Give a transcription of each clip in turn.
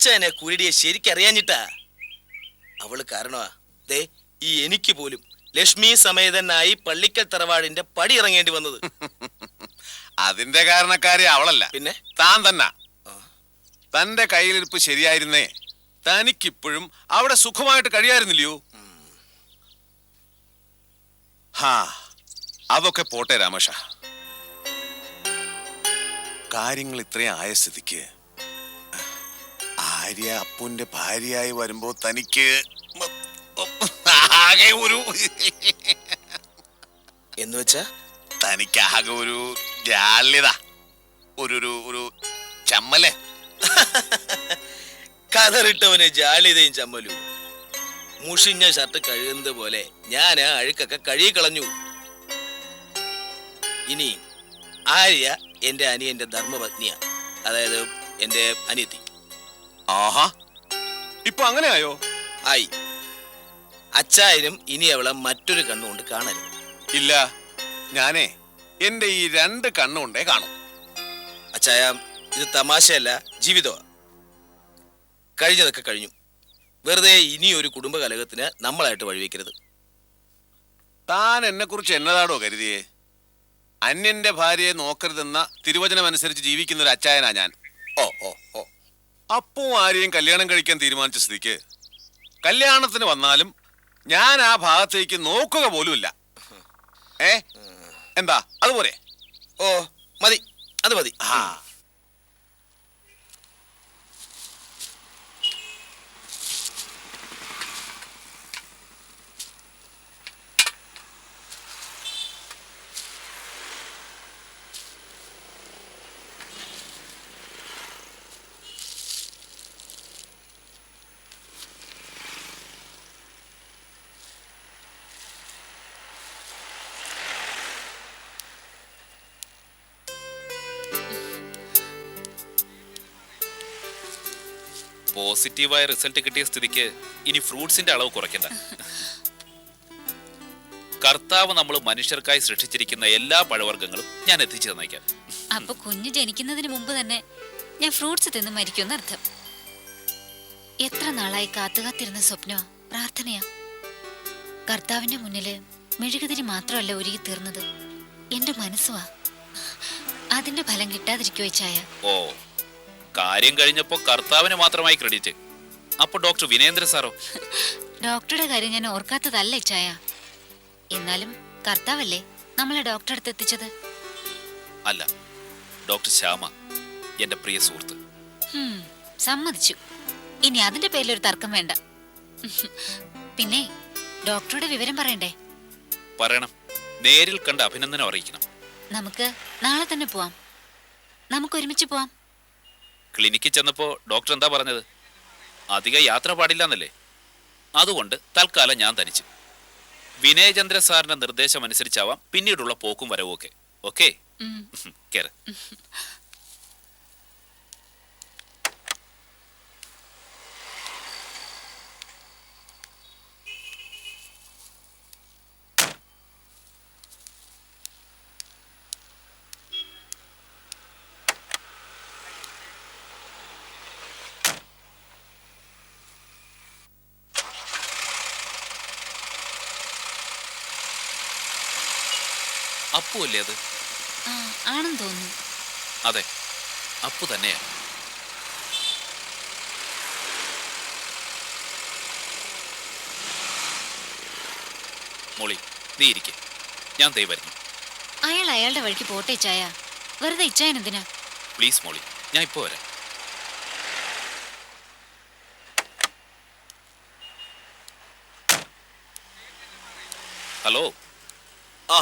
അച്ചാച്ചനെ കുരുടിയെ ശരിക്കറിയാഞ്ഞിട്ടാ അവൾ കാരണമാ ദേ ഈ എനിക്ക് പോലും ലക്ഷ്മി സമേതനായി പള്ളിക്കൽ തറവാടിന്റെ പടി ഇറങ്ങേണ്ടി വന്നത്. അതിന്റെ കാരണക്കാരി അവളല്ല. പിന്നെ? താൻ തന്ന. തന്റെ കയ്യിലിരിപ്പ് ശരിയായിരുന്നേ. തനിക്കിപ്പോഴും അവിടെ സുഖമായിട്ട് കഴിയായിരുന്നില്ലയോ? ഹാ അതൊക്കെ പോട്ടെ രാമേഷ. കാര്യങ്ങൾ ഇത്രയും ആയ സ്ഥിതിക്ക് ആര്യ അപ്പുന്റെ ഭാര്യയായി വരുമ്പോ തനിക്ക് ആകെ ഒരു എന്ന് വെച്ചാ? തനിക്ക് ആകെ ഒരു ജാല്യത ഒരു ഒരു ഒരു ചമ്മലേ. കതറിട്ടവന് ജാള്യതയും ചമ്മലും. മുഷിഞ്ഞ ഷർട്ട് കഴുകുന്നത് പോലെ ഞാൻ ആ അഴുക്കൊക്കെ കഴുകി കളഞ്ഞു ഇനി ആര്യ എന്റെ അനിയന്റെ ധർമ്മപത്നിയാ. അതായത് എന്റെ അനിയത്തി. ആഹാ. ഇപ്പൊ അങ്ങനെയായോ? ആയി. അച്ചായനും ഇനി അവളെ മറ്റൊരു കണ്ണുകൊണ്ട് കാണരുത്. ഇല്ല. ഞാനേ എന്റെ ഈ രണ്ട് കണ്ണുകൊണ്ടേ കാണും. അച്ചായ ഇത് തമാശയല്ല ജീവിതമാ. കഴിഞ്ഞതൊക്കെ കഴിഞ്ഞു. വെറുതെ ഇനി ഒരു കുടുംബ കലഹത്തിന് നമ്മളായിട്ട് വഴിവെക്കരുത്. താൻ എന്നെ കുറിച്ച് എന്നതാടോ കരുതിയേ? അന്യന്റെ ഭാര്യയെ നോക്കരുതെന്ന തിരുവചനമനുസരിച്ച് ജീവിക്കുന്ന ഒരു അച്ചായനാ ഞാൻ. ഓ ഓ ഓ. അപ്പവും ആരെയും കല്യാണം കഴിക്കാൻ തീരുമാനിച്ച സ്ഥിതിക്ക് കല്യാണത്തിന് വന്നാലും ഞാൻ ആ ഭാഗത്തേക്ക് നോക്കുക പോലുമില്ല. ഏ? എന്താ? അതുപോലെ. ഓ മതി. അത് മതി. ആ പോസിറ്റീവായ റിസൾട്ട് കിട്ടിയ സ്ഥിതിക്ക് ഇനി ഫ്രൂട്ട്സിന്റെ അളവ് കുറയ്ക്കണ്ട. കർത്താവ് നമ്മൾ മനുഷ്യർക്കായി സൃഷ്ടിച്ചിരിക്കുന്ന എല്ലാ പഴവർഗങ്ങളും ഞാൻ എത്തിച്ചു തന്നേക്കാം. അപ്പൊ കുഞ്ഞ് ജനിക്കുന്നതിന് മുമ്പ് തന്നെ ഞാൻ ഫ്രൂട്ട്സ് തിന്ന് മരിക്കും അർത്ഥം എത്ര നാളായി കാത്തുകാത്തിരുന്ന സ്വപ്നമാ പ്രാർത്ഥനയാ. കർത്താവിന്റെ മുന്നിൽ മെഴുകുതിരി മാത്രമല്ല ഒരുങ്ങി തീർന്നത്. എന്റെ മനസ്സുവാ. അതിന്റെ ഫലം കിട്ടാതിരിക്കുവച്ചായ ചായ? ഓ കാര്യം കഴിഞ്ഞപ്പോ കർത്താവിന് മാത്രമായി ക്രെഡിറ്റ് അപ്പൊ ഡോക്ടർ വിനേന്ദ്ര സാറോ? ഡോക്ടറുടെ കാര്യം ഞാൻ ഓർക്കാത്തതല്ല ഇച്ചായ. എന്നാലും കർത്താവല്ലേ നമ്മളെ ഡോക്ടറെ അടുത്ത് എത്തിച്ചത്? അല്ല ഡോക്ടർ ശ്യാമ എന്റെ പ്രിയ സുഹൃത്ത്. സമ്മതിച്ചു. ഇനി അതിന്റെ പേരിൽ ഒരു തർക്കം വേണ്ട. പിന്നെ ഡോക്ടറുടെ വിവരം പറയണ്ടേ? പറയണം. നേരിൽ കണ്ട് അഭിനന്ദനം അറിയിക്കണം. നമുക്ക് നാളെ തന്നെ പോവാം. നമുക്ക് ഒരുമിച്ച് പോവാം. ക്ലിനിക്കിൽ ചെന്നപ്പോൾ ഡോക്ടർ എന്താ പറഞ്ഞത്? അധികം യാത്ര പാടില്ല എന്നല്ലേ അതുകൊണ്ട് തൽക്കാലം ഞാൻ തനിച്ചു. വിനയചന്ദ്ര സാറിന്റെ നിർദ്ദേശം അനുസരിച്ചാവാം പിന്നീടുള്ള പോക്കും വരവും ഒക്കെ ഓക്കെ. കേറ്. അപ്പു അല്ലേ അത് ആണെന്ന് തോന്നുന്നു. അതെ അപ്പു തന്നെയാ. മോളി നീ ഇരിക്കെ. ഞാൻ ദൈ വരുന്നു. അയാൾ അയാളുടെ വഴിക്ക് പോട്ടെ ചായ. വെറുതെ ഇച്ചായൻ എന്തിനാ പ്ലീസ് മോളി ഞാൻ ഇപ്പോ വരാം. ഹലോ ആ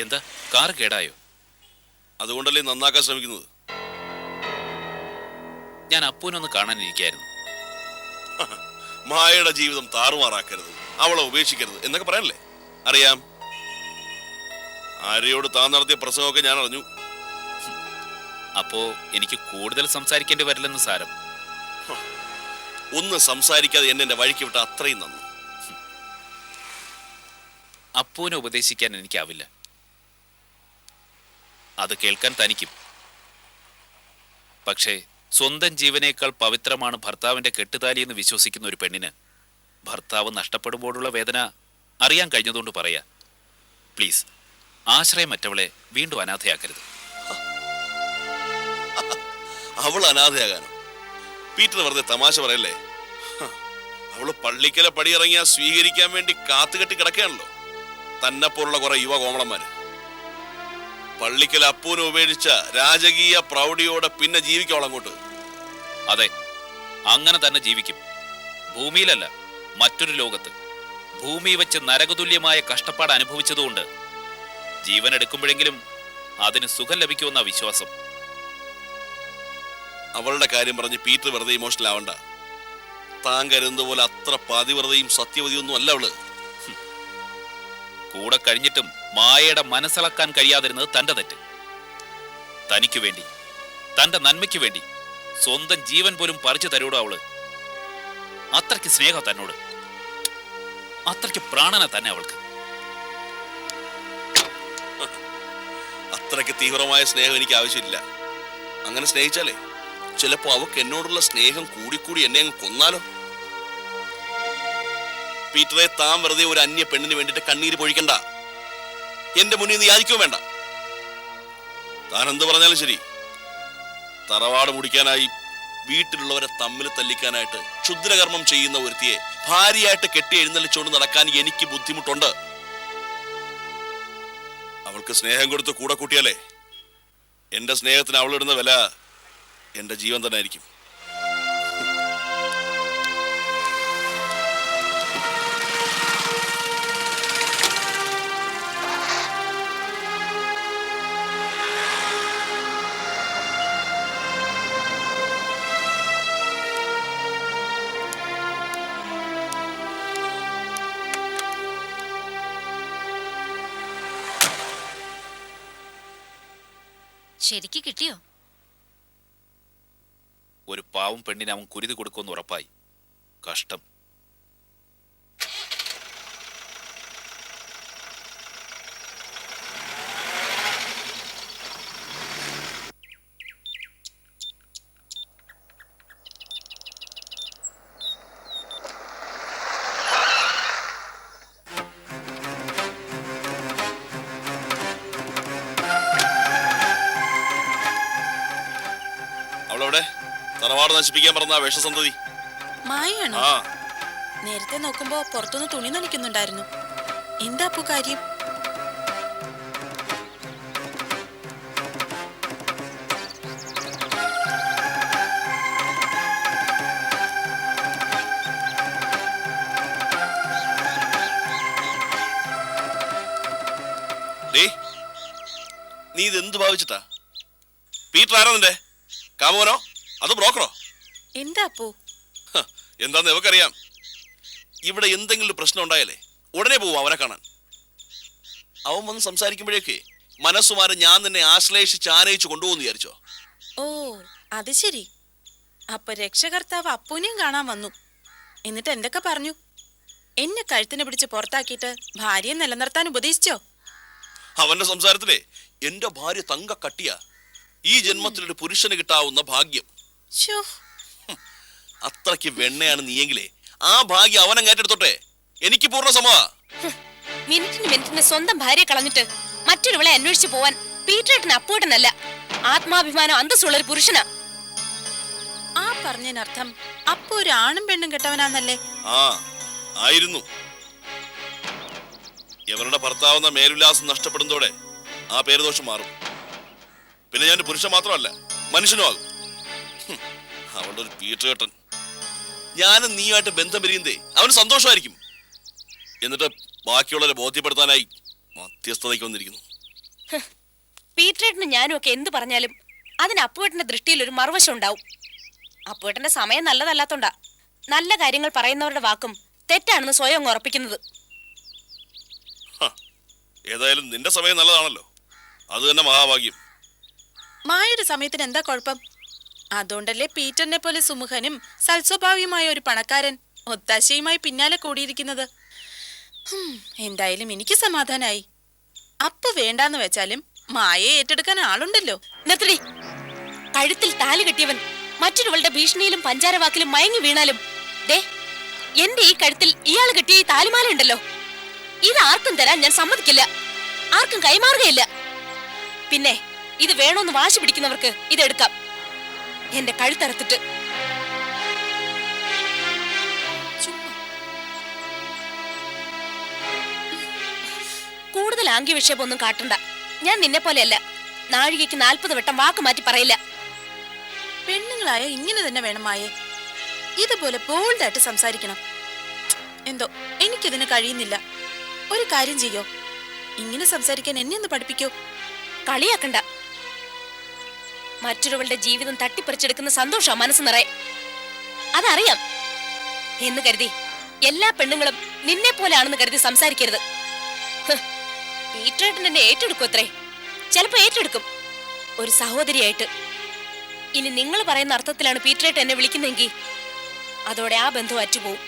എന്താ? കാർ കേടായോ? അതുകൊണ്ടല്ലേ നന്നാക്കാൻ ശ്രമിക്കുന്നത്. ഞാൻ അപ്പൂനൊന്ന് കാണാനിരിക്കായിരുന്നു. മായയുടെ ജീവിതം താറുമാറാക്കരുത്. അവളെ ഉപേക്ഷിക്കരുത് എന്നൊക്കെ പറയാനല്ലേ അറിയാം. ആര്യയോട് താൻ നടത്തിയ പ്രസംഗമൊക്കെ ഞാൻ അറിഞ്ഞു. അപ്പോ എനിക്ക് കൂടുതൽ സംസാരിക്കേണ്ടി വരില്ലെന്ന് സാരം. ഒന്ന് സംസാരിക്കാതെ എന്നെ എന്റെ വഴിക്ക് വിട്ട അത്രയും നന്ദി അപ്പൂനെ ഉപദേശിക്കാൻ എനിക്കാവില്ല. അത് കേൾക്കാൻ തനിക്കും. പക്ഷേ സ്വന്തം ജീവനേക്കാൾ പവിത്രമാണ് ഭർത്താവിന്റെ കെട്ടുതാലി എന്ന് വിശ്വസിക്കുന്ന ഒരു പെണ്ണിന് ഭർത്താവ് നഷ്ടപ്പെടുമ്പോഴുള്ള വേദന അറിയാൻ കഴിഞ്ഞതുകൊണ്ട് പറയാ പ്ലീസ് ആശ്രയമറ്റവളെ വീണ്ടും അനാഥയാക്കരുത്. അവൾ അനാഥയാകാനോ? പീറ്റർ വെറുതെ തമാശ പറയല്ലേ? അവൾ പള്ളിക്കല പടിയിറങ്ങിയാ സ്വീകരിക്കാൻ വേണ്ടി കാത്തുകെട്ടി കിടക്കുകയാണല്ലോ. തന്നെ പോലുള്ള കുറെ യുവ കോമളന്മാര് പള്ളിക്കൽ അപ്പൂനെ ഉപേക്ഷിച്ച രാജകീയ പ്രൗഢിയോടെ പിന്നെ ജീവിക്കോളം അങ്ങോട്ട്. അതെ അങ്ങനെ തന്നെ ജീവിക്കും. ഭൂമിയിലല്ല മറ്റൊരു ലോകത്ത്. ഭൂമി വെച്ച് നരകതുല്യമായ കഷ്ടപ്പാട് അനുഭവിച്ചതുകൊണ്ട് ജീവൻ എടുക്കുമ്പോഴെങ്കിലും അതിന് സുഖം ലഭിക്കുമെന്ന വിശ്വാസം. അവളുടെ കാര്യം പറഞ്ഞ് പീറ്റർ വെറുതെ ഇമോഷണൽ ആവണ്ട. താൻ കരുതുന്ന പോലെ അത്ര പാതിവ്രതയും സത്യവതിയൊന്നും അല്ല അവൾ. കൂടെ കഴിഞ്ഞിട്ടും മായയുടെ മനസ്സിളക്കാൻ കഴിയാതിരുന്നത് തന്റെ തെറ്റ്. തനിക്ക് വേണ്ടി തന്റെ നന്മയ്ക്ക് വേണ്ടി സ്വന്തം ജീവൻ പോലും പറിച്ചു തരൂടോ അവൾ? അത്രയ്ക്ക് സ്നേഹം തന്നോട്. അത്രയ്ക്ക് പ്രാണന തന്നെ അവൾക്ക്. അത്രയ്ക്ക് തീവ്രമായ സ്നേഹം എനിക്ക് ആവശ്യമില്ല. അങ്ങനെ സ്നേഹിച്ചാലേ ചിലപ്പോ അവക്ക് എന്നോടുള്ള സ്നേഹം കൂടിക്കൂടി എന്നെ അങ്ങ് കൊന്നാലോ? പീറ്ററെ താൻ വെറുതെ ഒരു അന്യ പെണ്ണിന് വേണ്ടിട്ട് കണ്ണീര് പൊഴിക്കണ്ട. എന്റെ മുന്നിൽ നീ യാചിക്കുകയും വേണ്ട. താൻ എന്ത് പറഞ്ഞാലും ശരി. തറവാട് മുടിക്കാനായി വീട്ടിലുള്ളവരെ തമ്മിൽ തല്ലിക്കാനായിട്ട് ക്ഷുദ്രകർമ്മം ചെയ്യുന്ന ഒരുത്തിയെ ഭാര്യയായിട്ട് കെട്ടി എഴുന്നള്ളിച്ചുകൊണ്ട് നടക്കാൻ എനിക്ക് ബുദ്ധിമുട്ടുണ്ട്. അവൾക്ക് സ്നേഹം കൊടുത്ത് കൂടെ കൂട്ടിയാലേ എന്റെ സ്നേഹത്തിന് അവളിടുന്ന വില എന്റെ ജീവൻ തന്നെ ആയിരിക്കും. ശരിക്ക് കിട്ടിയോ? ഒരു പാവം പെണ്ണിന് അവൻ കുരുതി കൊടുക്കുമെന്ന് ഉറപ്പായി. കഷ്ടം. നശിപ്പിക്കാൻ പറഞ്ഞ വേഷസന്തതി വിഷസന്തതി. മായാണോ ആ. നേരത്തെ നോക്കുമ്പോ പുറത്തുനിന്ന് തുണി നനയ്ക്കുന്നുണ്ടായിരുന്നു. എന്താ അപ്പു കാര്യം? നീ ഇത് എന്ത് ഭാവിച്ചിട്ടാ? പീറ്റർ ആരാ നിന്റെ? കാമോനോ അത് ബ്രോക്കറോ? എന്താ അപ്പു? എന്താന്ന് ഇവക്കറിയാം ഇവിടെ എന്തെങ്കിലും പ്രശ്നം ഉണ്ടായാലേ ഉടനെ പോവും അവനെ കാണാൻ. അവൻ വന്ന് സംസാരിക്കുമ്പോഴേക്ക് മനസ്സുമാരെ ഞാൻ നിന്നെ ആശ്ലേഷിച്ച് ആനയിച്ച് കൊണ്ടുപോകുന്നു വിചാരിച്ചോ? ഓ അത് ശരി. അപ്പൊ രക്ഷകർത്താവ് അപ്പൂനെയും കാണാൻ വന്നു. എന്നിട്ട് എന്തൊക്കെ പറഞ്ഞു? എന്നെ കഴുത്തിനെ പിടിച്ച് പുറത്താക്കിയിട്ട് ഭാര്യയെ നിലനിർത്താൻ ഉപദേശിച്ചോ? അവന്റെ സംസാരത്തിലേ എന്റെ ഭാര്യ തങ്ക കട്ടിയ ഈ ജന്മത്തിലൊരു പുരുഷന് കിട്ടാവുന്ന ഭാഗ്യം. ഷോ അത്രയ്ക്ക് വെണ്ണയാണ് നീയെങ്കിലേ. ആ ഭാഗ്യം അവനെ ഏറ്റെടുത്തോട്ടെ എനിക്ക് പൂർണ സമ്മതാ മിനിറ്റിന് മിനിറ്റിന് സ്വന്തം ഭാര്യയെ കളഞ്ഞിട്ട് മറ്റൊരുവളെ അന്വേഷിച്ചു പോവാൻ പീറ്റേട്ടൻ അപ്പൂട്ടനല്ല ആത്മാഭിമാനം അന്തസ്സുള്ള ഒരു പുരുഷനാ. ആ പറഞ്ഞതിനർത്ഥം അപ്പൊ ഒരു ആണും പെണ്ണും കെട്ടവനാന്നല്ലേ? ആ ആയിരുന്നു. ഇവരുടെ ഭർത്താവെന്ന മേലുല്ലാസം നഷ്ടപ്പെടുന്നതോടെ ആ പേരുദോഷം മാറും. പിന്നെ ഞാൻ പുരുഷൻ മാത്രമല്ല മനുഷ്യനും ആകും അവളുടെ ഒരു പീറ്റേട്ടൻ. ഞാനും നീയുമായിട്ട് ബന്ധം പിരിയുന്നതേ അവന് സന്തോഷമായിരിക്കും. എന്നിട്ട് ബാക്കിയുള്ളവരെ ബോധ്യപ്പെടുത്താനായി മധ്യസ്ഥതയ്ക്ക് വന്നിരിക്കുന്നു. പീറ്റേട്ടനും ഞാനും ഒക്കെ എന്ത് പറഞ്ഞാലും അതിന് അപ്പുവേട്ടന്റെ ദൃഷ്ടിയിൽ ഒരു മറുവശം ഉണ്ടാവും. അപ്പുവേട്ടന്റെ സമയം നല്ലതല്ലാത്തോണ്ടാ. നല്ല കാര്യങ്ങൾ പറയുന്നവരുടെ വാക്കും തെറ്റാണെന്ന് സ്വയം അങ്ങ് ഉറപ്പിക്കുന്നത്. ഏതായാലും നിന്റെ സമയം നല്ലതാണല്ലോ. അത് തന്നെ മഹാഭാഗ്യം. മായയുടെ സമയത്തിന് എന്താ കുഴപ്പം? അതുകൊണ്ടല്ലേ പീറ്ററിനെ പോലെ സുമുഖനും സൽസ്വഭാവിയുമായ ഒരു പണക്കാരൻ ഒത്താശയുമായി പിന്നാലെ കൂടിയിരിക്കുന്നത്. എന്തായാലും എനിക്ക് സമാധാനായി. അപ്പൊ വേണ്ടാന്ന് വെച്ചാലും മായയെ ഏറ്റെടുക്കാൻ ആളുണ്ടല്ലോ. നിർത്തടി. കഴുത്തിൽ താലി കെട്ടിയവൻ മറ്റൊരുവളുടെ ഭീഷണിയിലും പഞ്ചാരവാക്കിലും മയങ്ങി വീണാലും ദേ എന്റെ ഈ കഴുത്തിൽ ഇയാൾ കെട്ടിയ ഈ താലിമാല ഉണ്ടല്ലോ. ഇത് ആർക്കും തരാൻ ഞാൻ സമ്മതിക്കില്ല. ആർക്കും കൈമാറുകയില്ല. പിന്നെ ഇത് വേണോന്ന് വാശി പിടിക്കുന്നവർക്ക് ഇതെടുക്കാം. എന്റെ കഴുത്തറുത്തിട്ട് കൂടുതൽ ആംഗ്യ വിക്ഷേപമൊന്നും കാട്ടണ്ട. ഞാൻ നിന്നെ പോലെയല്ല. നാഴികയ്ക്ക് നാൽപ്പത് വട്ടം വാക്ക് മാറ്റി പറയില്ല. പെണ്ണുങ്ങളായ ഇങ്ങനെ തന്നെ വേണം മായേ. ഇതുപോലെ ബോൾഡായിട്ട് സംസാരിക്കണം. എന്തോ എനിക്കിതിന് കഴിയുന്നില്ല. ഒരു കാര്യം ചെയ്യോ? ഇങ്ങനെ സംസാരിക്കാൻ എന്നെ ഒന്ന് പഠിപ്പിക്കോ. കളിയാക്കണ്ട. മറ്റൊരുവളുടെ ജീവിതം തട്ടിപ്പറിച്ചെടുക്കുന്ന സന്തോഷ മനസ്സ് നിറയെ. അതറിയാം. എന്ന് കരുതി എല്ലാ പെണ്ണുങ്ങളും നിന്നെ പോലെയാണെന്ന് കരുതി സംസാരിക്കരുത്. പീറ്ററേട്ടൻ എന്നെ ഏറ്റെടുക്കും അത്രേ. ചിലപ്പോ ഏറ്റെടുക്കും. ഒരു സഹോദരിയായിട്ട്. ഇനി നിങ്ങൾ പറയുന്ന അർത്ഥത്തിലാണ് പീറ്ററേട്ടൻ എന്നെ വിളിക്കുന്നതെങ്കിൽ അതോടെ ആ ബന്ധം അറ്റുപോകും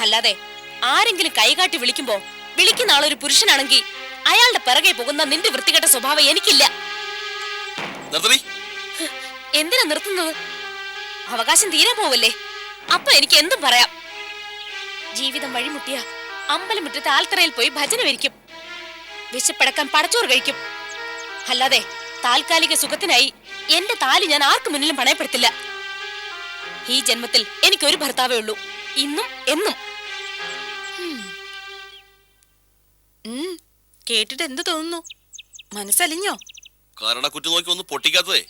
അല്ലാതെ ആരെങ്കിലും കൈകാട്ടി വിളിക്കുമ്പോ വിളിക്കുന്ന ആളൊരു പുരുഷനാണെങ്കിൽ അയാളുടെ പിറകെ പോകുന്ന നിന്റെ വൃത്തികെട്ട സ്വഭാവം എനിക്കില്ല. നിർത്തടി. എന്തിനാ നിർത്തുന്നത്? അവകാശം തീരാൻ പോവല്ലേ? അപ്പൊ എനിക്ക് എന്തും പറയാം. ജീവിതം വഴിമുട്ടിയ അമ്പലമുറ്റത്ത് ആൽത്തറയിൽ പോയി ഭജന വരിക്കും. വിശപ്പടക്കാൻ പടച്ചോറ് കഴിക്കും. അല്ലാതെ താൽക്കാലിക സുഖത്തിനായി എന്റെ താലി ഞാൻ ആർക്കു മുന്നിലും പണയപ്പെടുത്തില്ല. ഈ ജന്മത്തിൽ എനിക്കൊരു ഭർത്താവേ ഉള്ളൂ. ഇന്നും എന്നും. കേട്ടിട്ട് എന്ത് തോന്നുന്നു? മനസ്സലിഞ്ഞോ? കാരണക്കുറ്റി നോക്കി ഒന്ന് പൊട്ടിക്കാത്തതേ.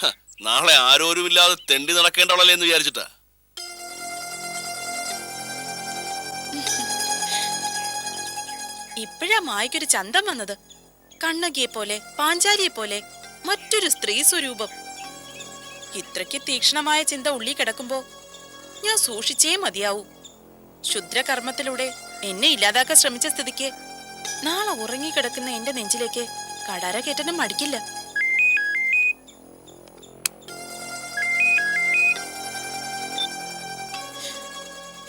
ഹ, നാളെ ആരോരുമില്ലാതെ തെണ്ടി നടക്കേണ്ടവളല്ലേ എന്ന് വിചാരിച്ചിട്ടാ. ഇപ്പോഴാ മായ്ക്കൊരു ചന്തം വന്നത്. കണ്ണകിയെ പോലെ പാഞ്ചാലിയെ പോലെ മറ്റൊരു സ്ത്രീ സ്വരൂപം. ഇത്രയ്ക്ക് തീക്ഷണമായ ചിന്ത ഉള്ളി കിടക്കുമ്പോ ഞാൻ സൂക്ഷിച്ചേ മതിയാവൂ. ക്ഷുദ്രകർമ്മത്തിലൂടെ എന്നെ ഇല്ലാതാക്കാൻ ശ്രമിച്ച സ്ഥിതിക്ക് നാളെ ഉറങ്ങിക്കിടക്കുന്ന എന്റെ നെഞ്ചിലേക്ക് കടാര കയറ്റാനും മടിക്കില്ല.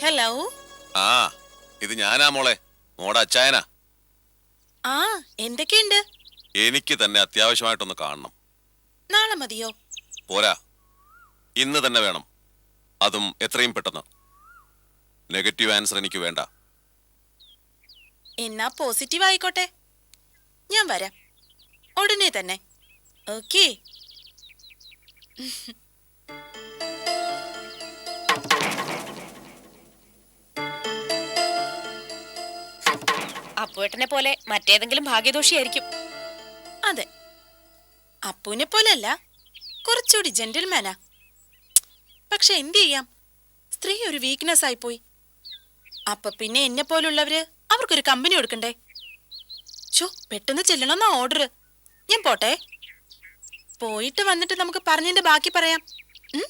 ഹലോ ആ ഇത് ഞാനാ മോളെ. മോടെ അച്ചായനാ. ആ എന്തൊക്കെയുണ്ട്? എനിക്ക് തന്നെ അത്യാവശ്യമായിട്ടൊന്ന് കാണണം. നാളെ മതിയോ? പോരാ. ഇന്ന് തന്നെ വേണം. അതും എത്രയും പെട്ടെന്ന്. നെഗറ്റീവ് ആൻസർ എനിക്ക് വേണ്ട. എന്നാ പോസിറ്റീവ് ആയിക്കോട്ടെ. ഞാൻ വരാം. ഉടനെ തന്നെ. ഓക്കേ അപ്പുവേട്ടനെ പോലെ മറ്റേതെങ്കിലും ഭാഗ്യദോഷിയായിരിക്കും. അതെ. അപ്പുവിനെ പോലല്ല കുറച്ചുകൂടി ജെന്റിൽമാനാ. പക്ഷെ എന്തു ചെയ്യാം? സ്ത്രീ ഒരു വീക്ക്നെസ് ആയിപ്പോയി അപ്പൊ പിന്നെ എന്നെ പോലുള്ളവര് അവർക്കൊരു കമ്പനി കൊടുക്കണ്ടേ? ചോ പെട്ടെന്ന് ചെല്ലണമെന്നാ ഓർഡർ ഞാൻ പോട്ടെ. പോയിട്ട് വന്നിട്ട് നമുക്ക് പറഞ്ഞതിന്റെ ബാക്കി പറയാം. ഉം?